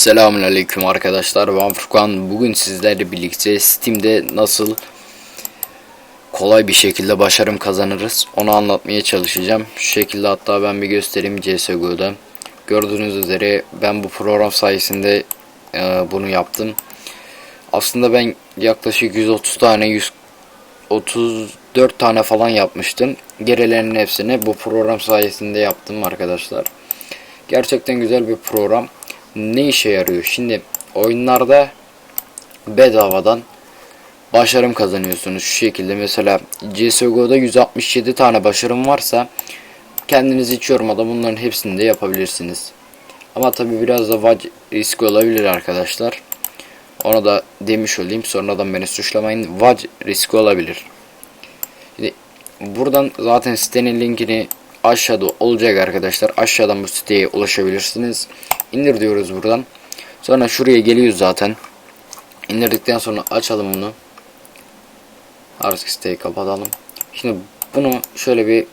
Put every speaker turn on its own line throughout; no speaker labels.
Selamünaleyküm arkadaşlar. Ben Furkan. Bugün sizlerle birlikte Steam'de nasıl kolay bir şekilde başarım kazanırız onu anlatmaya çalışacağım. Şu şekilde hatta ben bir göstereyim CSGO'da gördüğünüz üzere ben bu program sayesinde e, bunu yaptım. Aslında ben yaklaşık 130 tane 134 tane falan yapmıştım. Gerilerinin hepsini bu program sayesinde yaptım arkadaşlar. Gerçekten güzel bir program ne işe yarıyor? Şimdi oyunlarda bedavadan başarım kazanıyorsunuz şu şekilde mesela CSGO'da 167 tane başarım varsa kendiniz hiç yormadan bunların hepsini de yapabilirsiniz. Ama tabi biraz da vac riski olabilir arkadaşlar. Onu da demiş olayım sonradan beni suçlamayın. Vac riski olabilir. Şimdi buradan zaten sitenin linkini aşağıda olacak arkadaşlar. Aşağıdan bu siteye ulaşabilirsiniz. İndir diyoruz buradan. Sonra şuraya geliyoruz zaten. İndirdikten sonra açalım bunu. Artık siteyi kapatalım. Şimdi bunu şöyle bir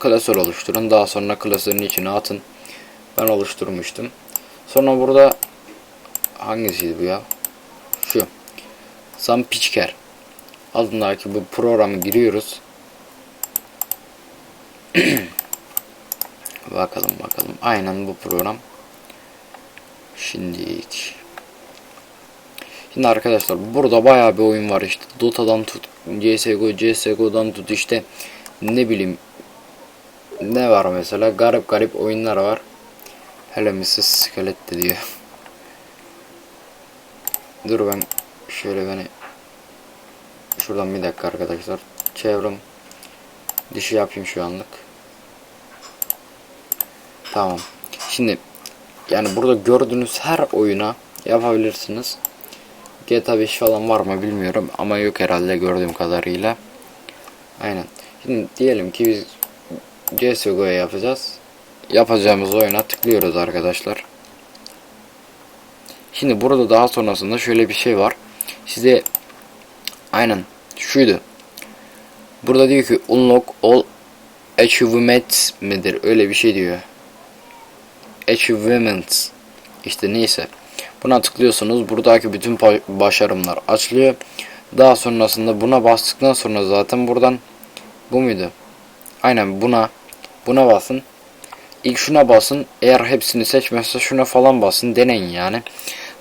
klasör oluşturun. Daha sonra klasörün içine atın. Ben oluşturmuştum. Sonra burada hangisiydi bu ya? Şu. Sam Pitchker adındaki bu programı giriyoruz. Bakalım bakalım. Aynen bu program. Şimdilik. Şimdi arkadaşlar burada bayağı bir oyun var işte. Dota'dan tut, CSGO, CSGO'dan tut işte ne bileyim ne var mesela garip garip oyunlar var. Hele Mrs. Skelet de diyor. Dur ben şöyle beni şuradan bir dakika arkadaşlar. Çevrim dışı yapayım şu anlık. Tamam. Şimdi yani burada gördüğünüz her oyuna yapabilirsiniz. GTA 5 falan var mı bilmiyorum ama yok herhalde gördüğüm kadarıyla. Aynen. Şimdi diyelim ki biz CSGO'ya yapacağız. Yapacağımız oyuna tıklıyoruz arkadaşlar. Şimdi burada daha sonrasında şöyle bir şey var. Size aynen şuydu. Burada diyor ki unlock all achievements midir öyle bir şey diyor achievements. İşte neyse. Buna tıklıyorsunuz. Buradaki bütün başarımlar açılıyor. Daha sonrasında buna bastıktan sonra zaten buradan bu muydu? Aynen buna buna basın. İlk şuna basın. Eğer hepsini seçmezse şuna falan basın deneyin yani.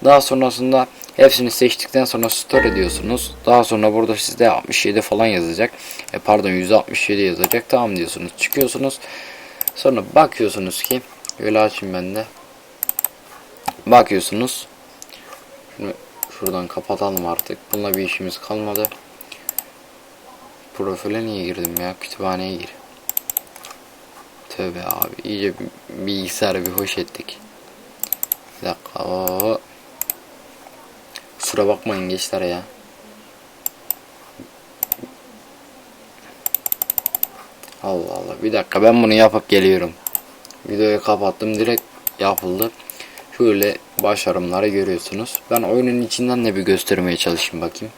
Daha sonrasında hepsini seçtikten sonra store ediyorsunuz daha sonra burada sizde 67 falan yazacak. E pardon 167 yazacak. Tamam diyorsunuz. Çıkıyorsunuz. Sonra bakıyorsunuz ki Öyle açayım ben de. Bakıyorsunuz. Şunu şuradan kapatalım artık. Bununla bir işimiz kalmadı. Profile niye girdim ya? Kütüphaneye gir. Tövbe abi. iyice bilgisayarı bir hoş ettik. Bir dakika. Oo. Kusura bakmayın gençler ya. Allah Allah. Bir dakika ben bunu yapıp geliyorum. Videoyu kapattım direkt yapıldı. Şöyle başarımları görüyorsunuz. Ben oyunun içinden de bir göstermeye çalışayım bakayım.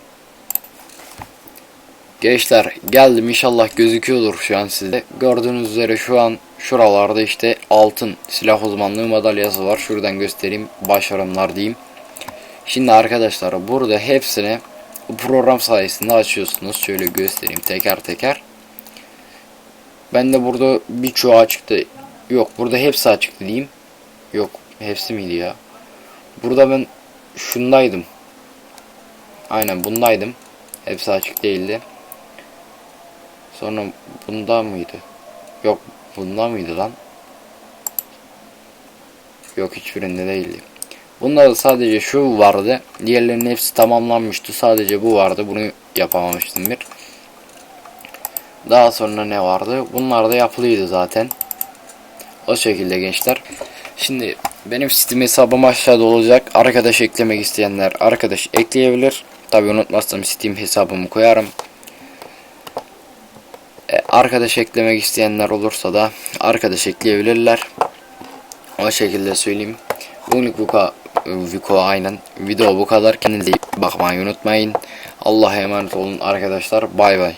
Gençler geldim inşallah gözüküyordur şu an sizde. Gördüğünüz üzere şu an şuralarda işte altın silah uzmanlığı madalyası var. Şuradan göstereyim başarımlar diyeyim. Şimdi arkadaşlar burada hepsini bu program sayesinde açıyorsunuz. Şöyle göstereyim teker teker. Ben de burada birçoğu açıkta Yok burada hepsi açık diyeyim. Yok hepsi miydi ya? Burada ben şundaydım. Aynen bundaydım. Hepsi açık değildi. Sonra bunda mıydı? Yok bunda mıydı lan? Yok hiçbirinde değildi. Bunda da sadece şu vardı. Diğerlerinin hepsi tamamlanmıştı. Sadece bu vardı. Bunu yapamamıştım bir. Daha sonra ne vardı? Bunlar da yapılıydı zaten. O şekilde gençler. Şimdi benim Steam hesabım aşağıda olacak. Arkadaş eklemek isteyenler arkadaş ekleyebilir. Tabi unutmazsam Steam hesabımı koyarım. E, arkadaş eklemek isteyenler olursa da arkadaş ekleyebilirler. O şekilde söyleyeyim. Bugünlük bu kadar. Viko aynen. Video bu kadar. Kendinize bakmayı unutmayın. Allah'a emanet olun arkadaşlar. Bay bay.